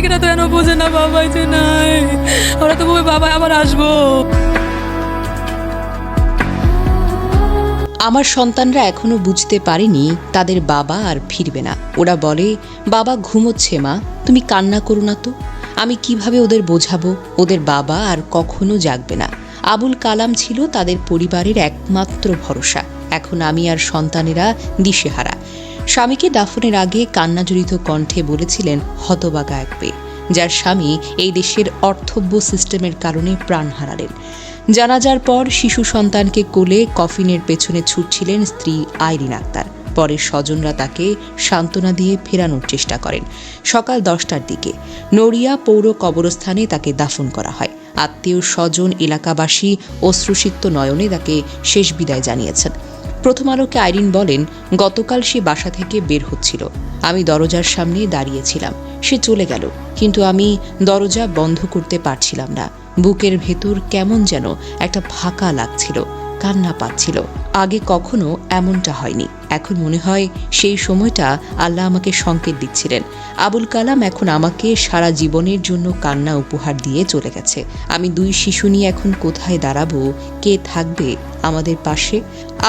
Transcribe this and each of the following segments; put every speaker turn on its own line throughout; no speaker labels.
মালিকেরা তো এন বোঝে না বাবাই যে নাই। ওরা তো বলবে, বাবা, আবার আসব।
আমার সন্তানরা এখনও বুঝতে পারেনি তাদের বাবা আর ফিরবে না। ওরা বলে, বাবা, ঘুমোচ্ছে মা, তুমি কান্না করো না তো। আমি কীভাবে ওদের বোঝাবো? ওদের বাবা আর কখনো জাগবে না। আবুল কালাম ছিল তাদের পরিবারের একমাত্র ভরসা। এখন আমি আর সন্তানেরা দিশেহারা। স্বামীকে দাফনের আগে কান্নাজড়িত কণ্ঠে বলেছিলেন হতবাগা এক যার স্বামী এই দেশের অর্থব্য সিস্টেমের কারণে প্রাণ হারালেন। জানাজার পর শিশু সন্তানকে কোলে কফিনের পেছনে ছুটছিলেন স্ত্রী আইরিন আক্তার। পরে স্বজনরা তাকে সান্ত্বনা দিয়ে ফেরানোর চেষ্টা করেন। সকাল দশটার দিকে নড়িয়া পৌর কবরস্থানে তাকে দাফন করা হয়। আত্মীয় স্বজন এলাকাবাসী অশ্রুসিক্ত নয়নে তাকে শেষ বিদায় জানিয়েছেন। প্রথম আলোকে আইরিন বলেন, গতকাল সে বাসা থেকে বের হচ্ছিল। আমি দরজার সামনে দাঁড়িয়েছিলাম। সে চলে গেল, কিন্তু আমি দরজা বন্ধ করতে পারছিলাম না। বুকের ভেতর কেমন যেন একটা ফাঁকা লাগছিল। কান্না পাচ্ছিল। আগে কখনো এমনটা হয়নি। এখন মনে হয় সেই সময়টা আল্লাহ আমাকে সংকেত দিচ্ছিলেন। আবুল কালাম এখন আমাকে সারা জীবনের জন্য কান্না উপহার দিয়ে চলে গেছে। আমি দুই শিশু নিয়ে এখন কোথায় দাঁড়াবো? কে থাকবে আমাদের পাশে?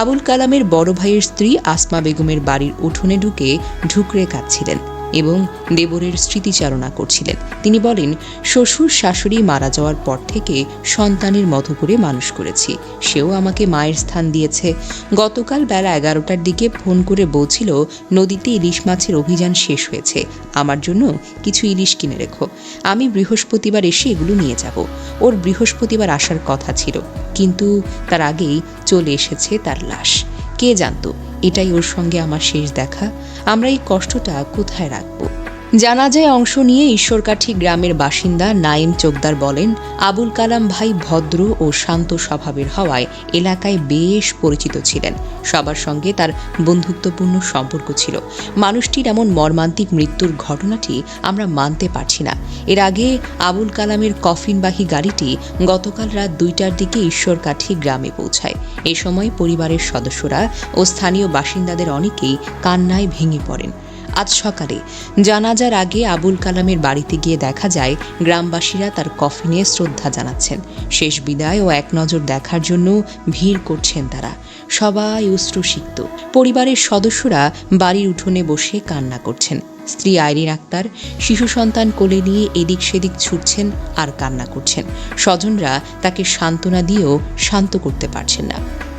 আবুল কালামের বড় ভাইয়ের স্ত্রী আসমা বেগমের বাড়ির উঠোনে ঢুকে ঢুকরে কাঁদছিলেন। এবং দেবরের স্মৃতিচারণা করছিলেন। তিনি বলেন, শ্বশুর শাশুড়ি মারা যাওয়ার পর থেকে সন্তানের মতো করে মানুষ করেছি। সেও আমাকে মায়ের স্থান দিয়েছে। গতকাল বেলা এগারোটার দিকে ফোন করে বলছিল, নদীতে ইলিশ মাছের অভিযান শেষ হয়েছে। আমার জন্য কিছু ইলিশ কিনে রেখো। আমি বৃহস্পতিবার এসে এগুলো নিয়ে যাব। ওর বৃহস্পতিবার আসার কথা ছিল। কিন্তু তার আগেই চলে এসেছে তার লাশ। কে জানতো এটাই ওর সঙ্গে আমার শেষ দেখা। আমরা এই কষ্টটা কোথায় রাখব? জানাজায় অংশ নিয়ে ঈশ্বরকাঠি গ্রামের বাসিন্দা নাইম চোকদার বলেন, আবুল কালাম ভাই ভদ্র ও শান্ত স্বভাবের হওয়ায় এলাকায় বেশ পরিচিত ছিলেন। সবার সঙ্গে তার বন্ধুত্বপূর্ণ সম্পর্ক ছিল। মানুষটির এমন মর্মান্তিক মৃত্যুর ঘটনাটি আমরা মানতে পারছি না। এর আগে আবুল কালামের কফিনবাহী গাড়িটি গতকাল রাত দুইটার দিকে ঈশ্বরকাঠি গ্রামে পৌঁছায়। এ সময় পরিবারের সদস্যরা ও স্থানীয় বাসিন্দাদের অনেকেই কান্নায় ভেঙে পড়েন। আজ সকালে জানাজার আগে আবুল কালামের বাড়িতে গিয়ে দেখা যায়, গ্রামবাসীরা তার কফিনে শ্রদ্ধা জানাচ্ছেন। শেষ বিদায় ও এক নজর দেখার জন্য ভিড় করছেন তারা। সবাই অশ্রুসিক্ত পরিবারের সদস্যরা বাড়ির উঠোনে বসে কান্না করছেন। স্ত্রী আইরিন আক্তার শিশু সন্তান কোলে নিয়ে এদিক সেদিক ছুটছেন আর কান্না করছেন। স্বজনরা তাকে সান্ত্বনা দিয়েও শান্ত করতে পারছেন না।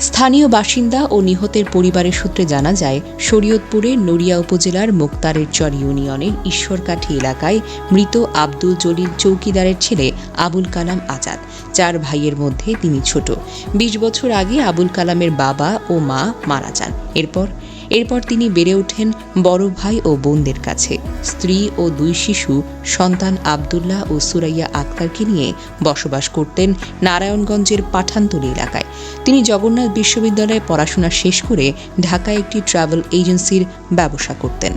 স্থানীয় বাসিন্দা ও নিহতের পরিবারের সূত্রে জানা যায় শরীয়তপুরের নড়িয়া উপজেলার মোক্তারের চর ইউনিয়নের ঈশ্বরকাঠি এলাকায় মৃত আব্দুল জলিল চৌকিদারের ছেলে আবুল কালাম আজাদ। চার ভাইয়ের মধ্যে তিনি ছোট। বিশ বছর আগে আবুল কালামের বাবা ও মা মারা যান। এরপর এরপর তিনি বেড়ে ওঠেন বড় ভাই ও বোনদের কাছে। স্ত্রী ও দুই শিশু, সন্তান আবদুল্লাহ ও সুরাইয়া আক্তারকে নিয়ে বসবাস করতেন নারায়ণগঞ্জের পাঠানতলী এলাকায়। তিনি জগন্নাথ বিশ্ববিদ্যালয়ে পড়াশোনা শেষ করে ঢাকায় একটি ট্রাভেল এজেন্সির ব্যবসা করতেন।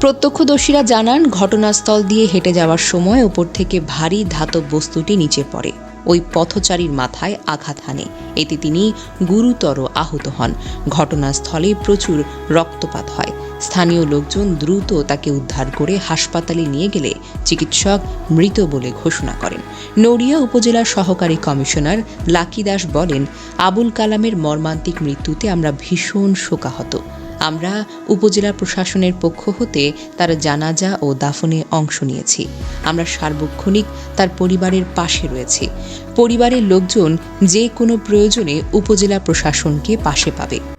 প্রত্যক্ষদর্শীরা জানান, ঘটনাস্থল দিয়ে হেঁটে যাওয়ার সময় ওপর থেকে ভারী ধাতব বস্তুটি নিচে পড়ে। ওই পথচারীর মাথায় আঘাত হানে। এতে তিনি গুরুতর আহত হন। ঘটনাস্থলে প্রচুর রক্তপাত হয়। স্থানীয় লোকজন দ্রুত তাকে উদ্ধার করে হাসপাতালে নিয়ে গেলে চিকিৎসক মৃত বলে ঘোষণা করেন। নড়িয়া উপজেলার সহকারী কমিশনার লাকি দাস বলেন, আবুল কালামের মর্মান্তিক মৃত্যুতে আমরা ভীষণ শোকাহত। আমরা উপজেলা প্রশাসনের পক্ষ হতে তার জানাজা ও দাফনে অংশ নিয়েছি। আমরা সার্বক্ষণিক তার পরিবারের পাশে রয়েছি। পরিবারের লোকজন যে কোনো প্রয়োজনে উপজেলা প্রশাসনকে পাশে পাবে।